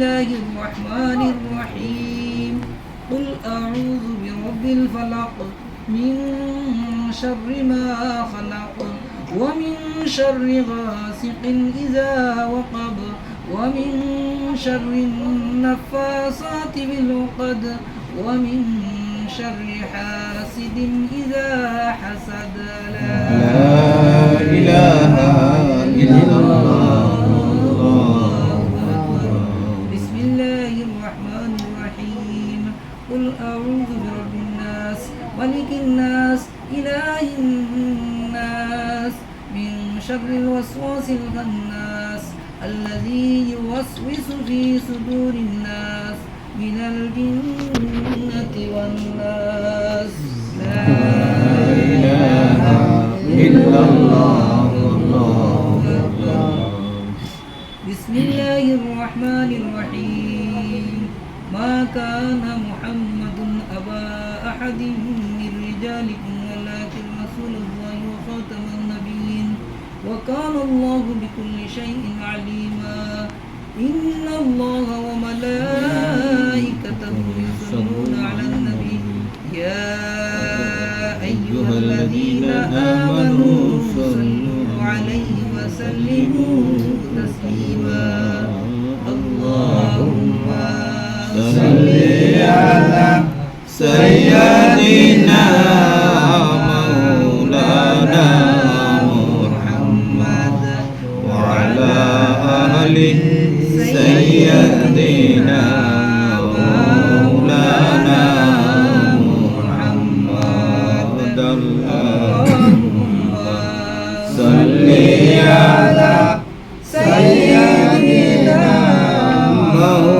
الله الرحمن الرحيم. قل أعوذ برب الفلق. من شر ما خلق. ومن شر غاسق إذا وقب. ومن شر النفاثات بالعقد ومن شر حاسد إذا حسد. لا لا إله إلا ملك الناس إله الناس من شر الوسواس الخناس الذي يوسوس في صدور الناس من الجنة والناس. لا إله إلا الله. بسم الله الرحمن الرحيم. ما كان محمد أبا أحد من رجالكم ولكن رسول الله وخاتم النبيين. وكان الله بكل شيء عليما. إن الله وملائكته يصلون على النبي. يا أيها الذين آمنوا صلوا عليه وسلموا تسليما. اللهم صل على سيدنا صلي على سيدنا مولانا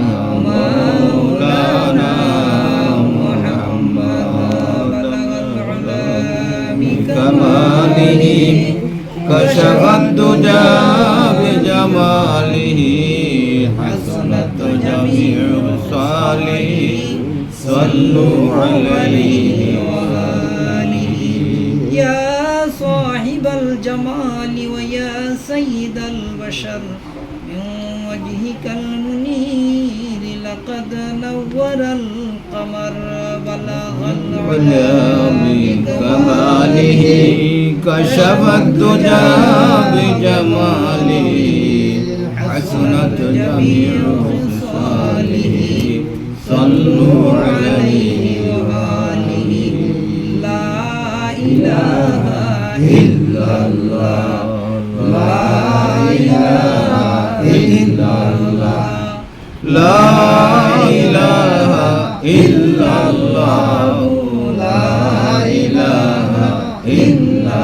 كشف الدجى بجماله حسنت جميع الصالحين صلوا عليه وآله يا صاحب الجمال ويا سيد البشر من وجهك المنير لقد نور القمر بلغ علا بكماله كشف الدجى بجماله حسنت جميع خصاله صلوا عليه وآله. لا إله إلا الله لا إله إلا الله. لا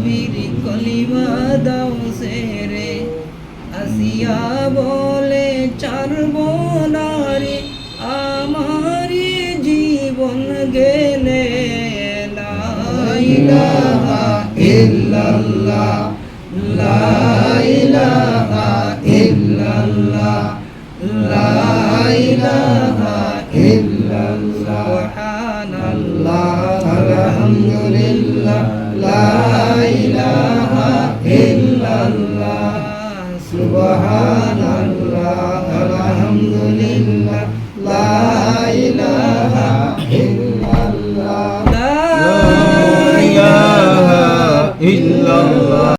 নবীর কলিমা দাও সেরে। আসিয়া বলে চারব না রে আমার জীবন গেলে লা ইলাহা ইল্লাল্লাহ, লা ইলাহা ইল্লাল্লাহ, লা ইলাহা ইল্লাল্লাহ, সুবহানাল্লাহ, আলহামদুলিল্লাহ। লা ইলাহা